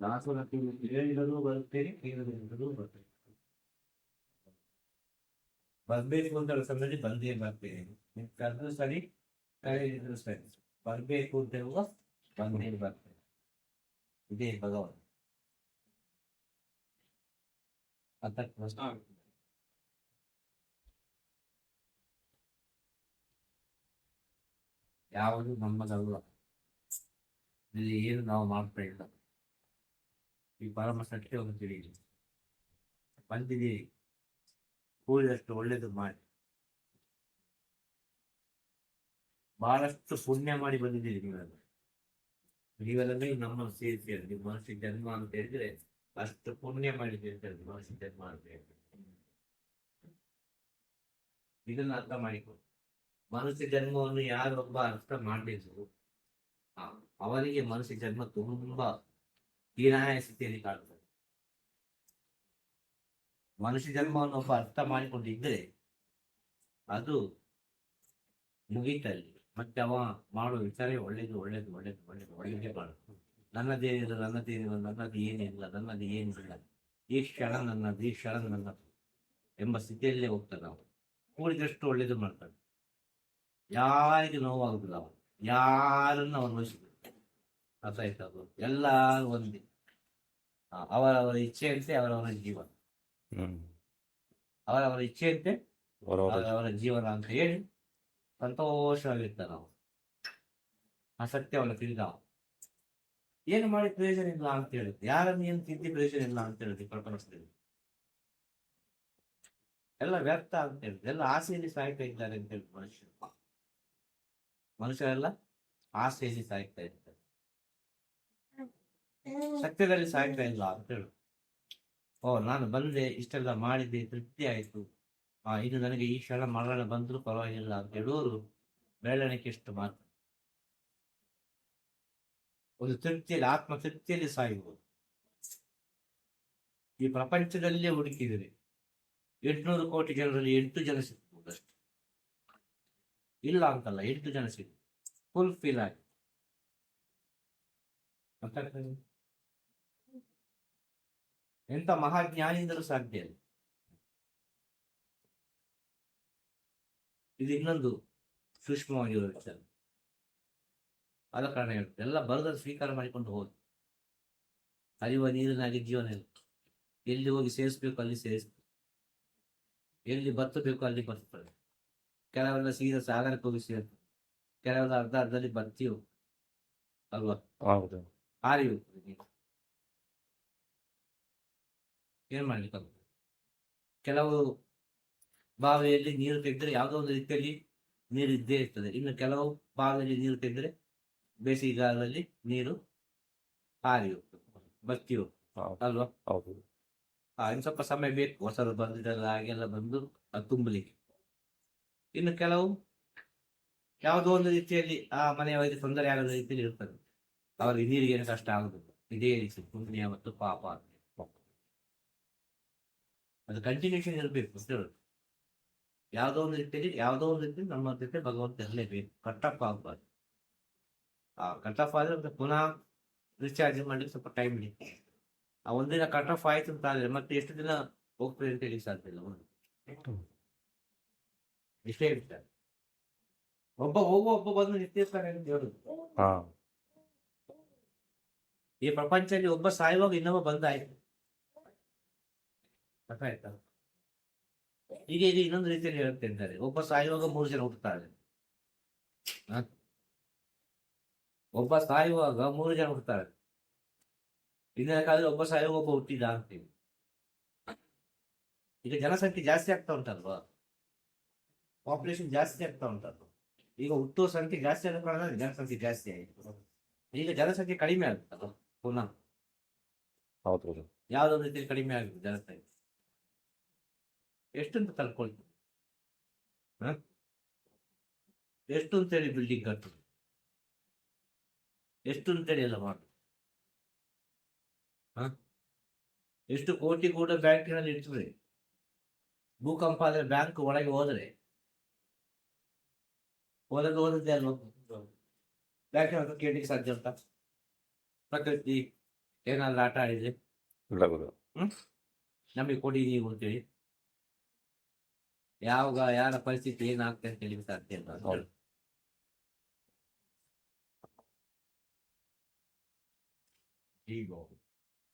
ದಾಸರ ಹೇಳಿದರೂ ಬರ್ತೇನೆ ಕೇಳದಿದ್ದರೂ ಬರ್ತೇನೆ. ಬರ್ಬೇಕು ಅಂತ ಸಮಯದಲ್ಲಿ ಬಂದೇ ಬರ್ತೇನೆ ನೀವು ಕರೆದ್ರು ಸರಿ ಕರೆದಿದ್ರು ಸರಿ. ಬರ್ಬೇಕು ಅಂತ ಹೇಳುವ ಬಂದೇ ಬರ್ತೇನೆ ಇದೇ ಭಗವಂತ ಅರ್ಥ ಯಾವುದು ನಮ್ಮದಲ್ಲ ಇಲ್ಲಿ ಏನು ನಾವು ಮಾಡ್ತಾ ಇಲ್ಲ. ಈ ಪರಮ ಸತ್ಯವನ್ನು ತಿಳಿಯಿರಿ. ಬಂದಿದ್ದೀರಿ. ಕೂಡಿದಷ್ಟು ಒಳ್ಳೇದು ಮಾಡಿ. ಬಹಳಷ್ಟು ಪುಣ್ಯ ಮಾಡಿ ಬಂದಿದ್ದೀರಿ ನೀವೆಲ್ಲ ನೀವೆಲ್ಲ ನಮ್ಮನ್ನು ಸೇರಿಸಿ ನೀವು ಮನಸ್ಸಿಗೆ ಜನ್ಮ ಅಂತ ಹೇಳಿದ್ರೆ ಅಷ್ಟು ಪುಣ್ಯ ಮಾಡಿದ್ದೀರಿ ಮನಸ್ಸಿಗೆ ಜನ್ಮ ಅಂತ ಹೇಳಿ ಇದನ್ನು ಅರ್ಥ ಮಾಡಿಕೊಂಡು ಮನಸ್ಸಿನ ಜನ್ಮವನ್ನು ಯಾರೊಬ್ಬ ಅರ್ಥ ಮಾಡಬೇಕು? ಅವರಿಗೆ ಮನಸ್ಸಿಗೆ ಜನ್ಮ ತುಂಬಾ ಹೀನಾಯ ಸ್ಥಿತಿಯಲ್ಲಿ ಕಾಣ್ತದೆ ಮನುಷ್ಯ ಜನ್ಮವನ್ನು ಒಬ್ಬ ಅರ್ಥ ಮಾಡಿಕೊಂಡಿದ್ದರೆ ಅದು ಮುಗೀತಲ್ಲಿ ಮತ್ತೆ ಅವ ಮಾಡುವ ವಿಚಾರ ಒಳ್ಳೇದು ಒಳ್ಳೇದು ಒಳ್ಳೇದು ಒಳ್ಳೇದು ಒಳ್ಳೇದೇ ಮಾಡುದು ನನ್ನದೇನಿಲ್ಲ ನನ್ನದೇನಿಲ್ಲ ನನ್ನದು ಏನಿಲ್ಲ ನನ್ನದು ಏನಿಲ್ಲ, ಈ ಕ್ಷಣ ನನ್ನದು, ಈ ಕ್ಷಣ ನನ್ನದು ಎಂಬ ಸ್ಥಿತಿಯಲ್ಲೇ ಹೋಗ್ತಾನೆ ನಾವು ಕೂಡಿದಷ್ಟು ಒಳ್ಳೇದು ಮಾಡ್ತಾನೆ. ಯಾರಿಗೆ ನೋವಾಗುದಿಲ್ಲ ಅವನು. ಯಾರನ್ನು ಅವನು ಅರ್ಥ ಅದು? ಎಲ್ಲರೂ ಒಂದೇ. ಅವರವರ ಇಚ್ಛೆಯಂತೆ ಅವರವರ ಜೀವನ. ಅವರವರ ಇಚ್ಛೆಯಂತೆ ಅವರವರ ಅವರವರ ಜೀವನ ಅಂತ ಹೇಳಿ ಸಂತೋಷವಾಗಿರ್ತಾನೆ ನಾವು. ಆ ಸತ್ಯವನ್ನು ತಿಳಿದ ಏನು ಮಾಡಿ ಪ್ರಯೋಜನ ಇಲ್ಲ ಅಂತ ಹೇಳಿದ್ರು. ಯಾರನ್ನು ಏನು ತಿದ್ದಿ ಪ್ರಯೋಜನ ಇಲ್ಲ ಅಂತ ಹೇಳಿದ್ರು ಪ್ರಪಂಚದಲ್ಲಿ ಎಲ್ಲ ವ್ಯರ್ಥ ಅಂತ ಹೇಳಿದ್ರು. ಎಲ್ಲ ಆಸೆಯಲ್ಲಿ ಸಾಯ್ತಾ ಇದ್ದಾರೆ ಅಂತ ಹೇಳಿದ್ರು ಮನುಷ್ಯರು. ಮನುಷ್ಯರೆಲ್ಲ ಆಸೆಯಲ್ಲಿ ಸಾಯ್ತಾ ಇದ್ದಾರೆ. ಸತ್ಯದಲ್ಲಿ ಸಾಯ್ತಾ ಇಲ್ಲ ಅಂತ ಹೇಳು. ಓ, ನಾನು ಬಂದೆ, ಇಷ್ಟೆಲ್ಲ ಮಾಡಿದ್ದೆ, ತೃಪ್ತಿ ಆಯ್ತು. ಆ ಇದು ನನಗೆ ಈ ಕ್ಷಣ ಮರಣ ಬಂದರೂ ಪರವಾಗಿಲ್ಲ ಅಂತ ಹೇಳೋರು ಬೆಳವಣಿಗೆ ಎಷ್ಟು ಮಾತ್ರ ಒಂದು ತೃಪ್ತಿಯಲ್ಲಿ ಆತ್ಮ ತೃಪ್ತಿಯಲ್ಲಿ ಸಾಯುವುದು. ಈ ಪ್ರಪಂಚದಲ್ಲೇ ಹುಡುಕಿದರೆ ಎಂಟುನೂರು ಕೋಟಿ ಜನರಲ್ಲಿ ಎಂಟು ಜನ ಸಿಗ್ಬೋದು ಅಷ್ಟೇ. ಇಲ್ಲ ಅಂತಲ್ಲ, ಎಂಟು ಜನ ಸಿಗ್ಬೋದು. ಫುಲ್ ಫೀಲ್ ಆಗಿ ಎಂತ ಮಹಾಜ್ಞಾನಿಯಿಂದಲೂ ಸಾಧ್ಯ ಇಲ್ಲ. ಇದು ಇನ್ನೊಂದು ಸೂಕ್ಷ್ಮವಾಗಿರುವ ವಿಚಾರ. ಆದ ಕಾರಣ ಹೇಳ್ತಾರೆ ಎಲ್ಲ ಬರದಲ್ಲಿ ಸ್ವೀಕಾರ ಮಾಡಿಕೊಂಡು ಹೋಗಿ. ಹರಿಯುವ ನೀರಿನಾಗಿ ಜೀವನ ಇಲ್ಲ ಎಲ್ಲಿ ಹೋಗಿ ಸೇರಿಸ್ಬೇಕು ಅಲ್ಲಿ ಸೇರಿಸ್ಬೇಕು. ಎಲ್ಲಿ ಬತ್ತಬೇಕು ಅಲ್ಲಿ ಬರ್ತದೆ. ಕೆಲವೆಲ್ಲ ಸೀದಾ ಸಾಗರಕ್ಕೆ ಹೋಗಿ ಸೇರ್ತದೆ ಕೆಲವೆಲ್ಲ ಅರ್ಧ ಅರ್ಧದಲ್ಲಿ ಬರ್ತೀವಿ ಅಲ್ವಾ? ಹೌದು. ಹಾರಿ ಹೋಗ್ತದೆ ನೀರು ಏನ್ ಮಾಡ್ಲಿಕ್ಕೆ ಆಗುತ್ತೆ? ಕೆಲವು ಬಾವಿಯಲ್ಲಿ ನೀರು ತೆಗೆದ್ರೆ ಯಾವುದೋ ಒಂದು ರೀತಿಯಲ್ಲಿ ನೀರು ಇದ್ದೇ ಇರ್ತದೆ. ಇನ್ನು ಕೆಲವು ಬಾವಿಯಲ್ಲಿ ನೀರು ತೆಗೆದ್ರೆ ಬೇಸಿಗೆಗಾಲದಲ್ಲಿ ನೀರು ಹಾರಿ ಹೋಗ್ತದೆ ಬತ್ತಿ ಹೋಗ್ತದೆ. ಅಲ್ವಾ? ಇನ್ನು ಸ್ವಲ್ಪ ಸಮಯ ಬೇಕು. ಹೊಸರು ಬಂದಿದ್ದೆಲ್ಲ ಹಾಗೆಲ್ಲ ಬಂದು ಅದು ತುಂಬಲಿಕ್ಕೆ. ಇನ್ನು ಕೆಲವು ಯಾವುದೋ ಒಂದು ರೀತಿಯಲ್ಲಿ ಆ ಮನೆಯವರಿಗೆ ತೊಂದರೆ ಆಗದ ರೀತಿಯಲ್ಲಿ ಇರ್ತದೆ. ಅವರಿಗೆ ನೀರಿಗೆ ಏನು ಕಷ್ಟ ಆಗುದಿಲ್ಲ. ಇದೇ ರೀತಿ ಪುಣ್ಯ ಮತ್ತು ಪಾಪ ಅದು ಕಂಟಿನ್ಯೂಷನ್ ಇರಬೇಕು ಯಾವುದೋ ಒಂದು ರೀತಿಯಲ್ಲಿ ಯಾವುದೋ ಒಂದು ರೀತಿಯಲ್ಲಿ ನಮ್ಮ ಜೊತೆ ಭಗವಂತ ಇರಲೇಬೇಕು. ಕಟ್ಟಪ್ಪ ಆಗಬಾರ್ದು. ಆ ಕಟ್ಟಪ್ಪ ಆದ್ರೆ ಮತ್ತೆ ಪುನಃ ರಿಚಾರ್ಜ್ ಮಾಡ್ಲಿಕ್ಕೆ ಸ್ವಲ್ಪ ಟೈಮ್ ಹಿಡಿಯುತ್ತೆ. ಆ ಒಂದಿನ ಕಟ್ ಆಫ್ ಆಯ್ತು ಅಂತ ಆದ್ರೆ ಮತ್ತೆ ಎಷ್ಟು ದಿನ ಹೋಗ್ತದೆ ಅಂತ ಹೇಳಿ ಸಾಧ್ಯ ಇಲ್ಲ. ಇಷ್ಟೇ ಇರ್ತಾರೆ. ಒಬ್ಬ ಹೋಗುವ ಒಬ್ಬ ಬಂದು ನಿಂತಿರ್ತಾರೆ ಅಂತ ಹೇಳುದು. ಹಾ. ಈ ಪ್ರಪಂಚದಲ್ಲಿ ಒಬ್ಬ ಸಾಯುವಾಗ ಇನ್ನೊಬ್ಬ ಬಂದಾಯ್ತು. ಅರ್ಥ ಆಯ್ತಾ ಈಗ ಈಗ ಇನ್ನೊಂದು ರೀತಿಯಲ್ಲಿ ಹೇಳ್ತಿದ್ದಾರೆ ಒಬ್ಬ ಸಾಯುವಾಗ ಮೂರು ಜನ ಹುಟ್ಟುತ್ತಾರೆ. ಒಬ್ಬ ಸಾಯುವಾಗ ಮೂರು ಜನ ಹುಟ್ಟುತ್ತಾರೆ. ಕಾಲದಲ್ಲಿ ಒಬ್ಬ ಸಾಯುವಾಗ ಒಬ್ಬ ಹುಟ್ಟಿದ ಅಂತೀವಿ. ಈಗ ಜನಸಂಖ್ಯೆ ಜಾಸ್ತಿ ಆಗ್ತಾ ಉಂಟಲ್ವಾ? ಪಾಪ್ಯುಲೇಷನ್ ಜಾಸ್ತಿ ಆಗ್ತಾ ಉಂಟಲ್ವ? ಈಗ ಹುಟ್ಟುವ ಸಂಖ್ಯೆ ಜಾಸ್ತಿ ಆದ ಕಾರಣ ಜನಸಂಖ್ಯೆ ಜಾಸ್ತಿ ಆಯಿತು. ಈಗ ಜನಸಂಖ್ಯೆ ಕಡಿಮೆ ಆಗುತ್ತಲ್ಲ ಪುನಃ? ಹೌದು. ಹೌದು ಯಾವುದೋ ರೀತಿಯಲ್ಲಿ ಕಡಿಮೆ ಆಗುತ್ತೆ ಜನಸಂಖ್ಯೆ. ಎಷ್ಟು ಅಂತ ತಳ್ಕೊಳ್ತದೆ ಹ? ಎಷ್ಟು ಅಂತೇಳಿ ಬಿಲ್ಡಿಂಗ್ ಕಟ್ಟುದು ಎಷ್ಟು ಅಂತೇಳಿ ಎಲ್ಲ ಮಾಡುದು ಹ? ಎಷ್ಟು ಕೋಟಿ ಕೂಡ ಬ್ಯಾಂಕಿನಲ್ಲಿ ಇರ್ತದೆ ಭೂಕಂಪ ಆದ್ರೆ ಬ್ಯಾಂಕ್ ಒಳಗೆ ಹೋದ್ರೆ ಒಳಗೆ ಹೋದದ್ದೇ ಅಲ್ವ? ಬ್ಯಾಂಕಿನ ಹತ್ರ ಕೇಳಲಿಕ್ಕೆ ಸಾಧ್ಯ ಅಂತ ಪ್ರಕೃತಿ ಏನಾದ್ರು ಆಟ ಆಡಿದ್ರೆ? ನಮಗೆ ಕೊಡಿ ನೀವು ಅಂತೇಳಿ. ಯಾವಾಗ ಯಾರ ಪರಿಸ್ಥಿತಿ ಏನಾಗ್ತದೆ ಅಂತ ಹೇಳಿ ಸಾಧ್ಯ. ಈಗ